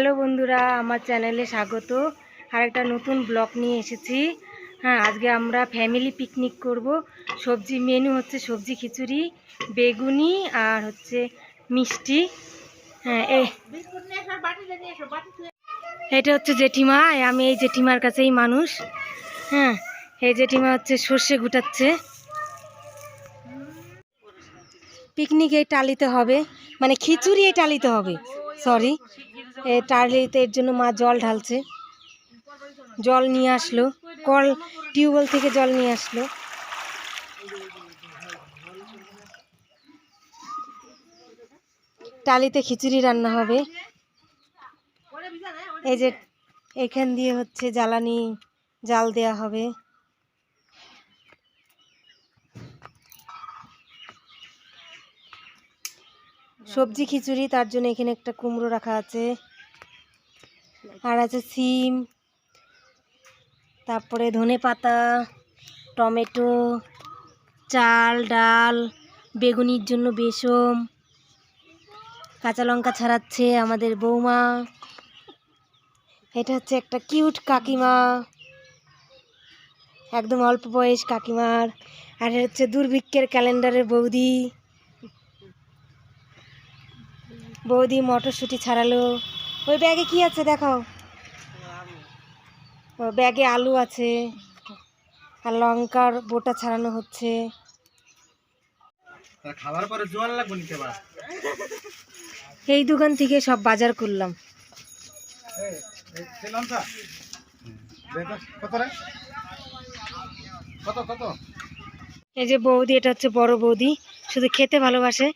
Hello বন্ধুরা, আমার চ্যানেলে স্বাগত। আর একটা নতুন ব্লগ নিয়ে এসেছি। হ্যাঁ আজকে আমরা ফ্যামিলি পিকনিক করব। সবজি মেনু হচ্ছে সবজি খিচুড়ি, বেগুনি আর হচ্ছে মিষ্টি। হ্যাঁ এটা হচ্ছে জেঠিমা, আমি এই জেঠিমার কাছেই মানুষ। হ্যাঁ এই জেঠিমা হচ্ছে সর্ষে গুটাচ্ছে। পিকনিক এই টালিতে হবে মানে খিচুড়ি এই টালিতে হবে সরি টালিতে এর জন্য মা জল ঢালছে। জল নিয়ে আসলো। কল টিউবওয়েল থেকে জল নিয়ে আসলো। টালিতে খিচুড়ি রান্না হবে। এই যে এখান দিয়ে হচ্ছে জ্বালানি জাল দেয়া হবে। সবজি খিচুড়ি, তার জন্য এখানে একটা কুমড়ো রাখা আছে। আর আছে সিম, তারপরে ধনে পাতা, টমেটো, চাল, ডাল, বেগুনির জন্য বেসম, কাঁচা লঙ্কা ছাড়াচ্ছে আমাদের বৌমা। এটা হচ্ছে একটা কিউট কাকিমা, একদম অল্প বয়স কাকিমার। আর এটা হচ্ছে দুর্ভিক্ষের ক্যালেন্ডারের বৌদি। বৌদি মটরশুঁটি ছাড়ালো। ওই ব্যাগে কি আছে দেখাও। ও ব্যাগে আলু আছে আর লঙ্কার বোটা ছাড়ানো হচ্ছে। খাবার পরে জল লাগবে নিতে এই দোকান থেকে সব বাজার করলাম। এই যে বৌদি এটা হচ্ছে বড় বৌদি। শুধু খেতে ভালোবাসে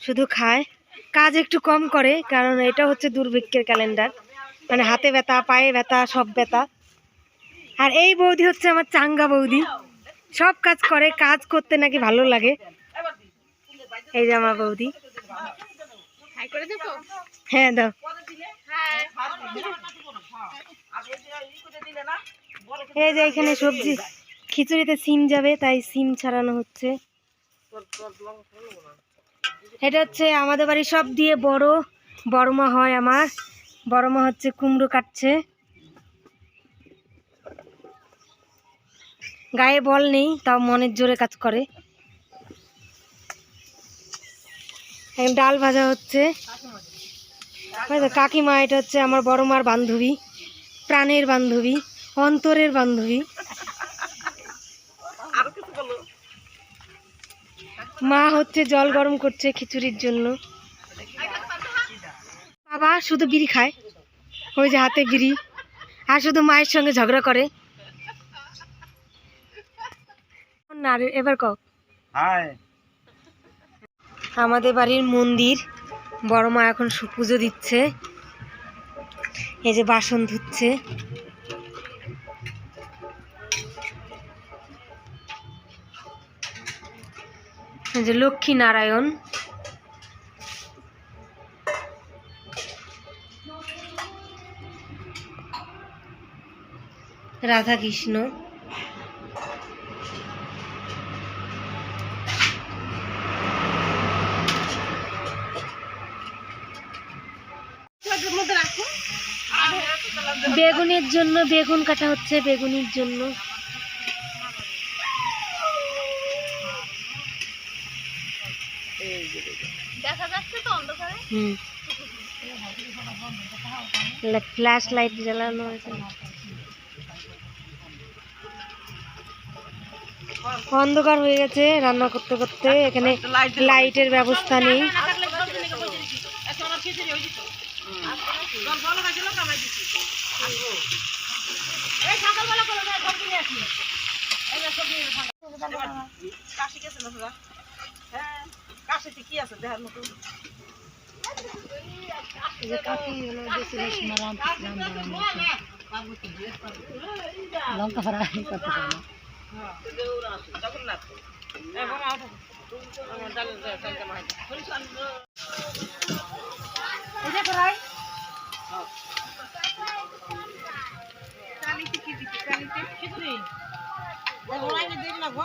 শুধু খায়। কাজ একটু কম করে কারণ এটা হচ্ছে দুর্ভিক্ষের ক্যালেন্ডার। মানে হাতে ব্যথা পায়ে ব্যথা সব ব্যথা। আর এই বৌদি হচ্ছে আমার চাঙ্গা বৌদি। সব কাজ করে কাজ করতে নাকি ভালো লাগে। এই যে আমার বৌদি। হ্যাঁ দাও। এই যে এখানে সবজি। খিচুড়িতে সিম যাবে তাই সিম ছাড়ানো হচ্ছে। এটা হচ্ছে আমাদের বাড়ি সব দিয়ে বড় বড় মা হয় আমার। বড় মা হচ্ছে কুমড়ো কাটছে। গায়ে বল নেই, তাও মনের জোরে কাজ করে। ডাল ভাজা হচ্ছে। কাকিমা, এটা হচ্ছে আমার বড় মার বান্ধবী, প্রাণের বান্ধবী, অন্তরের বান্ধবী। মা হচ্ছে জল গরম করছে খিচুড়ির জন্য। বাবা শুধু বিড়ি খায় ওই যে হাতে বিড়ি আর শুধু মায়ের সঙ্গে ঝগড়া করে। না এবার কও। আমাদের বাড়ির মন্দির বড় মা এখন পুজো দিচ্ছে এই যে বাসন ধুচ্ছে। যে লক্ষ্মী নারায়ণ। রাধা কৃষ্ণ বেগুনের জন্য বেগুন কাটা হচ্ছে বেগুনির জন্য। হুম। ফ্ল্যাশ লাইট জ্বালানো আছে অন্ধকার হয়ে গেছে রান্না করতে করতে, এখানে লাইটের ব্যবস্থা নেই। হ্যাঁ কাশিতে কি আছে? দেখার মতো। লঙ্কা ফ্রাই করতে পারে দেখো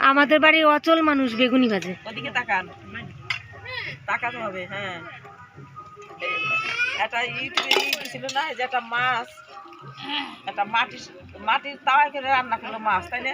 আমাদের বাড়ির অচল মানুষ বেগুনি ভাজে। ওদিকে তাকান। তাকাতে হবে হ্যাঁ। একটা ইউটিউবে ছিল না? যে একটা মাছ একটা মাটির মাটির তাওয়ায় করে রান্না করল মাছ তাই না?